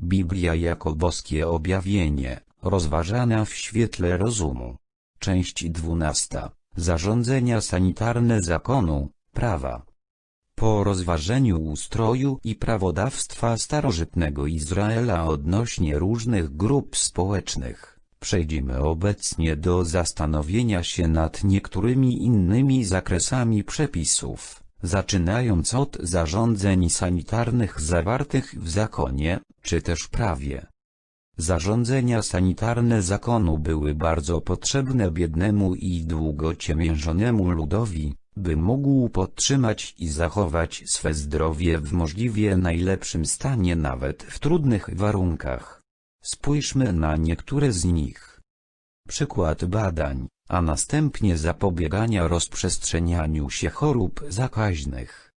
Biblia jako boskie objawienie, rozważana w świetle rozumu. Część 12. Zarządzenia sanitarne zakonu, prawa. Po rozważeniu ustroju i prawodawstwa starożytnego Izraela odnośnie różnych grup społecznych, przejdziemy obecnie do zastanowienia się nad niektórymi innymi zakresami przepisów, zaczynając od zarządzeń sanitarnych zawartych w zakonie, czy też prawie. Zarządzenia sanitarne zakonu były bardzo potrzebne biednemu i długo ciemiężonemu ludowi, by mógł podtrzymać i zachować swe zdrowie w możliwie najlepszym stanie nawet w trudnych warunkach. Spójrzmy na niektóre z nich. Przykład badań, a następnie zapobiegania rozprzestrzenianiu się chorób zakaźnych.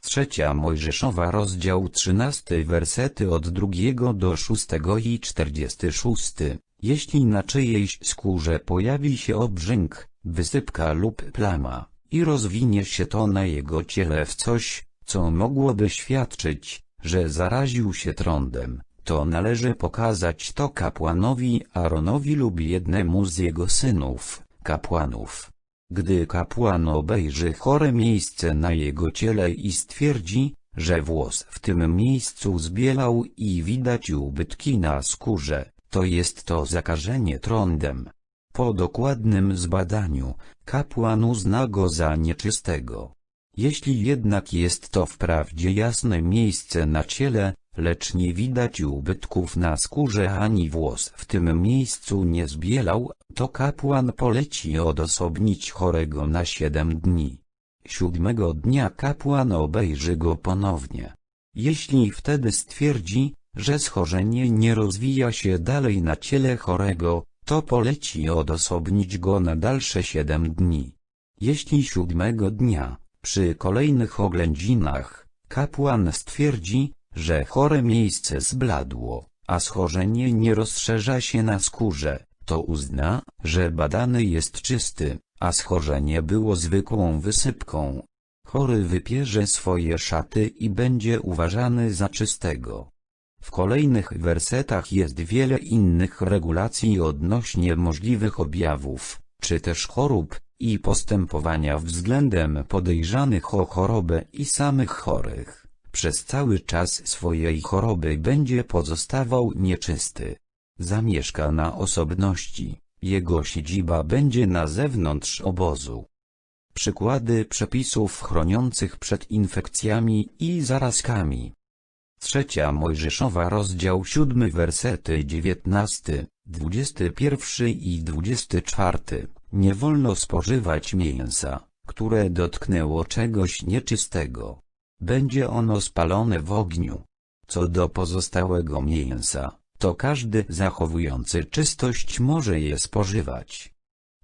Trzecia Mojżeszowa rozdział 13 wersety od 2 do 6 i 46. Jeśli na czyjejś skórze pojawi się obrzęk, wysypka lub plama, i rozwinie się to na jego ciele w coś, co mogłoby świadczyć, że zaraził się trądem, to należy pokazać to kapłanowi Aaronowi lub jednemu z jego synów, kapłanów. Gdy kapłan obejrzy chore miejsce na jego ciele i stwierdzi, że włos w tym miejscu zbielał i widać ubytki na skórze, to jest to zakażenie trądem. Po dokładnym zbadaniu, kapłan uzna go za nieczystego. Jeśli jednak jest to wprawdzie jasne miejsce na ciele, lecz nie widać ubytków na skórze ani włos w tym miejscu nie zbielał, to kapłan poleci odosobnić chorego na siedem dni. Siódmego dnia kapłan obejrzy go ponownie. Jeśli wtedy stwierdzi, że schorzenie nie rozwija się dalej na ciele chorego, to poleci odosobnić go na dalsze siedem dni. Jeśli siódmego dnia, przy kolejnych oględzinach, kapłan stwierdzi, że chore miejsce zbladło, a schorzenie nie rozszerza się na skórze, to uzna, że badany jest czysty, a schorzenie było zwykłą wysypką. Chory wypierze swoje szaty i będzie uważany za czystego. W kolejnych wersetach jest wiele innych regulacji odnośnie możliwych objawów, czy też chorób, i postępowania względem podejrzanych o chorobę i samych chorych. Przez cały czas swojej choroby będzie pozostawał nieczysty. Zamieszka na osobności, jego siedziba będzie na zewnątrz obozu. Przykłady przepisów chroniących przed infekcjami i zarazkami. Trzecia Mojżeszowa rozdział 7 wersety 19, 21 i 24. Nie wolno spożywać mięsa, które dotknęło czegoś nieczystego. Będzie ono spalone w ogniu. Co do pozostałego mięsa, to każdy zachowujący czystość może je spożywać.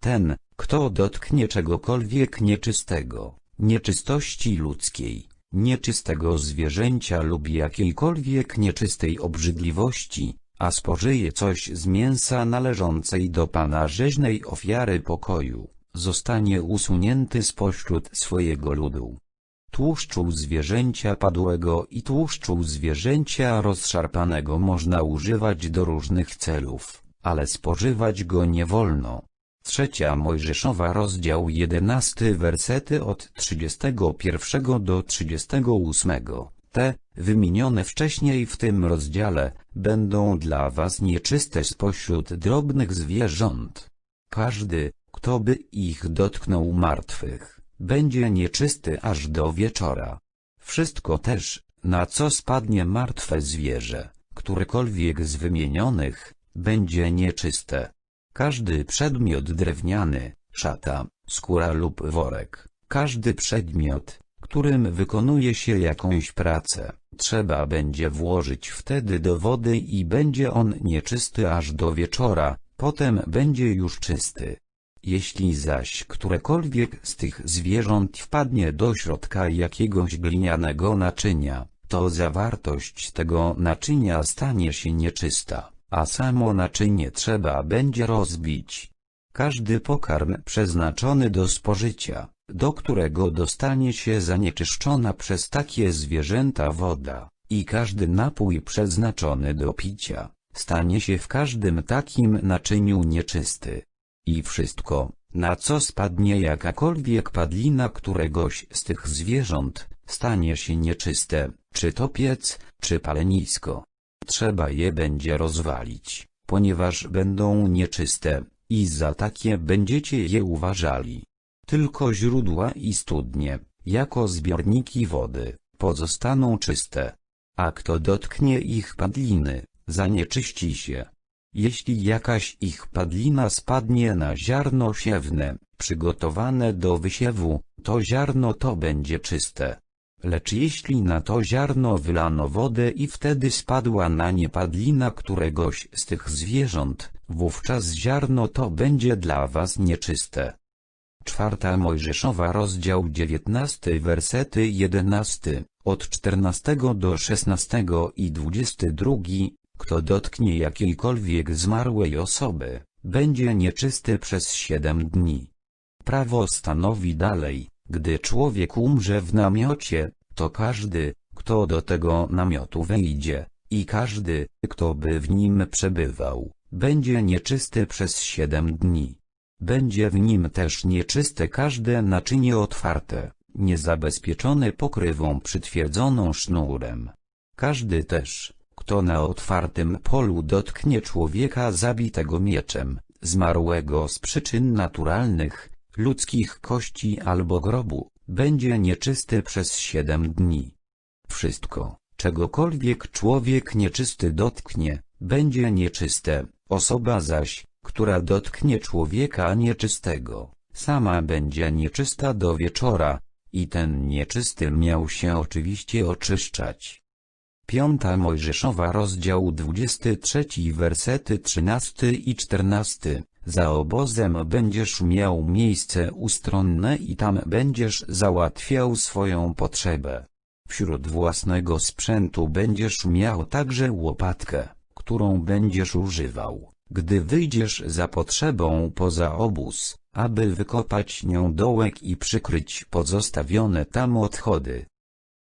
Ten, kto dotknie czegokolwiek nieczystego, nieczystości ludzkiej, nieczystego zwierzęcia lub jakiejkolwiek nieczystej obrzydliwości, a spożyje coś z mięsa należącej do Pana rzeźnej ofiary pokoju, zostanie usunięty spośród swojego ludu. Tłuszczu zwierzęcia padłego i tłuszczu zwierzęcia rozszarpanego można używać do różnych celów, ale spożywać go nie wolno. Trzecia Mojżeszowa rozdział 11 wersety od 31 do 38. Te, wymienione wcześniej w tym rozdziale, będą dla was nieczyste spośród drobnych zwierząt. Każdy, kto by ich dotknął martwych, będzie nieczysty aż do wieczora. Wszystko też, na co spadnie martwe zwierzę, którekolwiek z wymienionych, będzie nieczyste. Każdy przedmiot drewniany, szata, skóra lub worek, każdy przedmiot, którym wykonuje się jakąś pracę, trzeba będzie włożyć wtedy do wody i będzie on nieczysty aż do wieczora, potem będzie już czysty. Jeśli zaś którekolwiek z tych zwierząt wpadnie do środka jakiegoś glinianego naczynia, to zawartość tego naczynia stanie się nieczysta, a samo naczynie trzeba będzie rozbić. Każdy pokarm przeznaczony do spożycia, do którego dostanie się zanieczyszczona przez takie zwierzęta woda, I każdy napój przeznaczony do picia, stanie się w każdym takim naczyniu nieczysty. I wszystko, na co spadnie jakakolwiek padlina któregoś z tych zwierząt, stanie się nieczyste, czy to piec, czy palenisko. Trzeba je będzie rozwalić, ponieważ będą nieczyste, i za takie będziecie je uważali. Tylko źródła i studnie, jako zbiorniki wody, pozostaną czyste. A kto dotknie ich padliny, zanieczyści się. Jeśli jakaś ich padlina spadnie na ziarno siewne, przygotowane do wysiewu, to ziarno to będzie czyste. Lecz jeśli na to ziarno wylano wodę i wtedy spadła na nie padlina któregoś z tych zwierząt, wówczas ziarno to będzie dla was nieczyste. Czwarta Mojżeszowa rozdział 19 wersety 11, od 14 do 16 i 22, kto dotknie jakiejkolwiek zmarłej osoby, będzie nieczysty przez siedem dni. Prawo stanowi dalej, gdy człowiek umrze w namiocie, to każdy, kto do tego namiotu wejdzie, i każdy, kto by w nim przebywał, będzie nieczysty przez siedem dni. Będzie w nim też nieczyste każde naczynie otwarte, niezabezpieczone pokrywą przytwierdzoną sznurem. Każdy też, kto na otwartym polu dotknie człowieka zabitego mieczem, zmarłego z przyczyn naturalnych, ludzkich kości albo grobu, będzie nieczysty przez siedem dni. Wszystko, czegokolwiek człowiek nieczysty dotknie, będzie nieczyste, osoba zaś, która dotknie człowieka nieczystego, sama będzie nieczysta do wieczora, i ten nieczysty miał się oczywiście oczyszczać. Piąta Mojżeszowa rozdział 23 wersety 13 i 14 Za obozem będziesz miał miejsce ustronne i tam będziesz załatwiał swoją potrzebę. Wśród własnego sprzętu będziesz miał także łopatkę, którą będziesz używał, gdy wyjdziesz za potrzebą poza obóz, aby wykopać nią dołek i przykryć pozostawione tam odchody.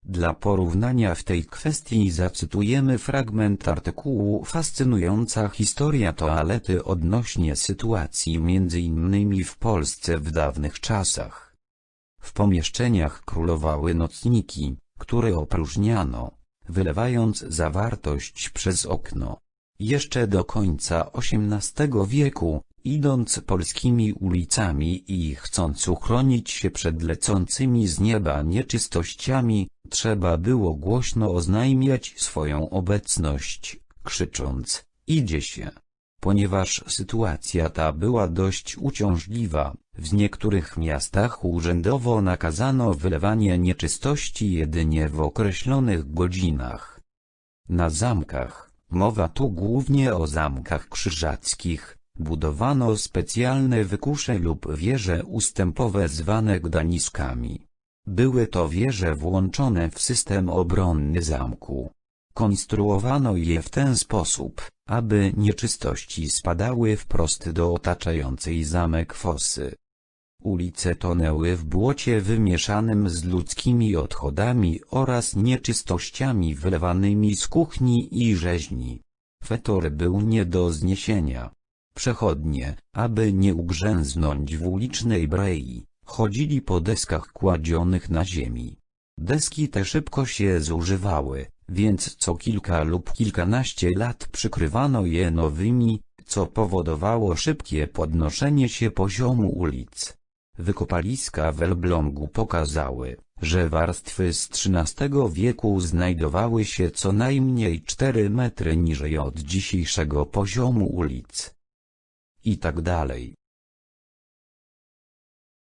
Dla porównania w tej kwestii zacytujemy fragment artykułu Fascynująca historia toalety odnośnie sytuacji innymi w Polsce w dawnych czasach. W pomieszczeniach królowały nocniki, które opróżniano, wylewając zawartość przez okno. Jeszcze do końca XVIII wieku, idąc polskimi ulicami i chcąc uchronić się przed lecącymi z nieba nieczystościami, trzeba było głośno oznajmiać swoją obecność, krzycząc, idzie się. Ponieważ sytuacja ta była dość uciążliwa, w niektórych miastach urzędowo nakazano wylewanie nieczystości jedynie w określonych godzinach. Na zamkach, mowa tu głównie o zamkach krzyżackich, budowano specjalne wykusze lub wieże ustępowe zwane gdaniskami. Były to wieże włączone w system obronny zamku. Konstruowano je w ten sposób, aby nieczystości spadały wprost do otaczającej zamek fosy. Ulice tonęły w błocie wymieszanym z ludzkimi odchodami oraz nieczystościami wylewanymi z kuchni i rzeźni. Fetor był nie do zniesienia. Przechodnie, aby nie ugrzęznąć w ulicznej brei, chodzili po deskach kładzionych na ziemi. Deski te szybko się zużywały, więc co kilka lub kilkanaście lat przykrywano je nowymi, co powodowało szybkie podnoszenie się poziomu ulic. Wykopaliska w Elblągu pokazały, że warstwy z XIII wieku znajdowały się co najmniej 4 metry niżej od dzisiejszego poziomu ulic. I tak dalej.